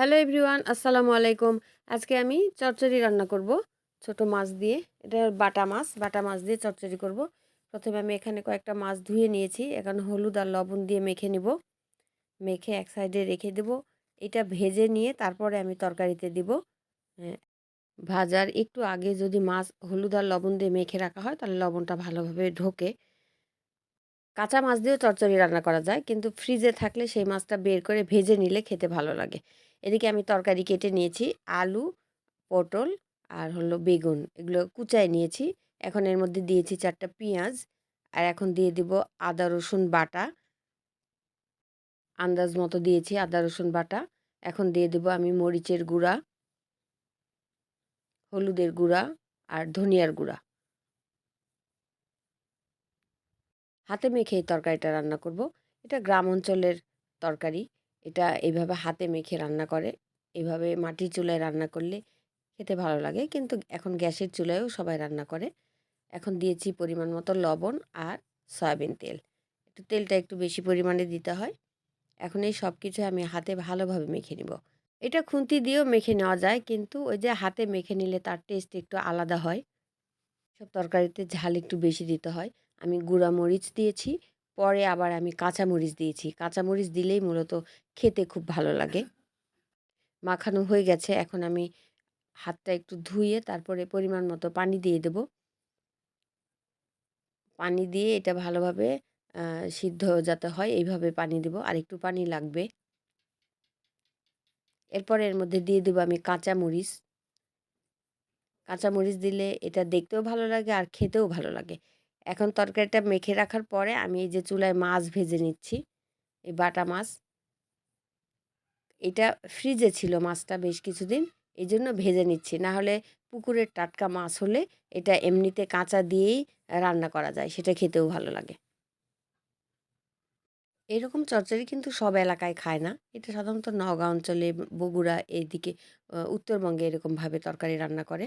Hello everyone আসসালামু আলাইকুম। আজকে আমি চচ্চড়ি রান্না করব ছোট মাছ দিয়ে। এটা বাটা মাছ বাটা মাছ দিয়ে চচ্চড়ি করব। প্রথমে আমি এখানে কয়েকটা মাছ ধুয়ে নিয়েছি এখন হলুদ আর লবণ দিয়ে মেখে নিব। মেখে এক সাইডে রেখে দেব। এটা ভেজে নিয়ে তারপরে আমি তরকারিতে দিব। হ্যাঁ, ভাজার একটু আগে যদি মাছ হলুদ আর লবণ দিয়ে মেখে রাখা হয় তাহলে লবণটা ভালোভাবে ঢোকে। কাঁচা মাছ দিয়েও চচ্চড়ি রান্না করা যায় কিন্তু ফ্রিজে থাকলে সেই মাছটা বের করে ভেজে নিলে খেতে ভালো লাগে। এদিকে আমি তরকারি কেটে নিয়েছি। আলু, পটল আর হলো বেগুন। এগুলো কুচায় নিয়েছি। এখন এর মধ্যে দিয়েছি চারটা পেঁয়াজ আর এখন দিয়ে দিব আদা, রসুন বাটা। আন্দাজ মতো দিয়েছি আদা, রসুন বাটা। এখন দিয়ে দেব আমি মরিচের গুঁড়া, হলুদের গুঁড়া আর ধনিয়ার গুঁড়া। হাতে মেখে এই তরকারিটা রান্না করব। এটা গ্রাম অঞ্চলের তরকারি। এটা এইভাবে হাতে মেখে রান্না করে। এভাবে মাটির চুলায় রান্না করলে খেতে ভালো লাগে। কিন্তু এখন গ্যাসের চুলায়ও সবাই রান্না করে। এখন দিয়েছি পরিমাণ মতো লবণ আর সয়াবিন তেল। একটু তেলটা একটু বেশি পরিমাণে দিতে হয়। এখন এই সব কিছু আমি হাতে ভালোভাবে মেখে নিব। এটা খুন্তি দিয়েও মেখে নেওয়া যায়। কিন্তু ওই যে হাতে মেখে নিলে তার টেস্ট একটু আলাদা হয়। সব তরকারিতে ঝাল একটু বেশি দিতে হয়। আমি গুঁড়া মরিচ দিয়েছি। পরে আবার আমি কাঁচামরিচ দিয়েছি। কাঁচামরিচ দিলেই মূলত খেতে খুব ভালো লাগে। মাখানো হয়ে গেছে। এখন আমি হাতটা একটু ধুয়ে তারপরে পরিমাণ মতো পানি দিয়ে দেব। পানি দিয়ে এটা ভালোভাবে সিদ্ধ যাতে হয় এইভাবে পানি দেব। আর একটু পানি লাগবে। এরপরে এর মধ্যে দিয়ে দেবো আমি কাঁচামরিচ। কাঁচামরিচ দিলে এটা দেখতেও ভালো লাগে আর খেতেও ভালো লাগে। এখন তরকারিটা মেখে রাখার পরে আমি এই যে চুলায় মাছ ভেজে নিচ্ছি, এই বাটা মাছ। এটা ফ্রিজে ছিল মাছটা বেশ কিছুদিন এই জন্য ভেজে নিচ্ছি। না হলে পুকুরের টাটকা মাছ হলে এটা এমনিতে কাঁচা দিয়েই রান্না করা যায়, সেটা খেতেও ভালো লাগে। এরকম চচ্চড়ি কিন্তু সব এলাকায় খায় না। এটা সাধারণত নওগাঁ অঞ্চলে, বগুড়া এইদিকে উত্তরবঙ্গে এরকমভাবে তরকারি রান্না করে।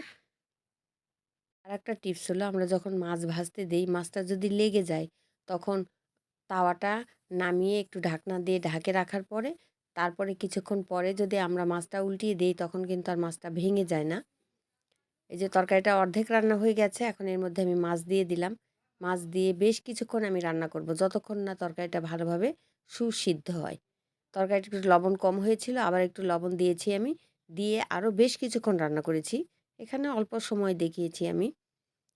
আর একটা টিপস হলো, আমরা যখন মাছ ভাজতে দিই, মাছটা যদি লেগে যায়, তখন তাওয়াটা নামিয়ে একটু ঢাকনা দিয়ে ঢাকে রাখার পরে, তারপরে কিছুক্ষণ পরে যদি আমরা মাছটা উল্টিয়ে দিই, তখন কিন্তু আর মাছটা ভেঙে যায় না। এই যে তরকারিটা অর্ধেক রান্না হয়ে গেছে, এখন এর মধ্যে আমি মাছ দিয়ে দিলাম। মাছ দিয়ে বেশ কিছুক্ষণ আমি রান্না করব, যতক্ষণ না তরকারিটা ভালোভাবে সুসিদ্ধ হয়। তরকারিটা একটু লবণ কম হয়েছিল, আবার একটু লবণ দিয়েছি আমি, দিয়ে আরও বেশ কিছুক্ষণ রান্না করেছি। এখানে অল্প সময় দেখিয়েছি আমি।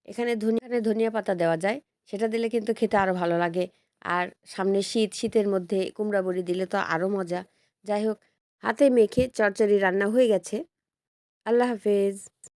এখানে ধনিয়া ধনিয়া পাতা দেওয়া যায়। সেটা দিলে কিন্তু খেতে আরও ভালো লাগে। আর সামনে শীত, শীতের মধ্যে কুমড়া বড়ি দিলে তো আরও মজা। যাই হোক, হাতে মেখে চরচরি রান্না হয়ে গেছে। আল্লাহ হাফেজ।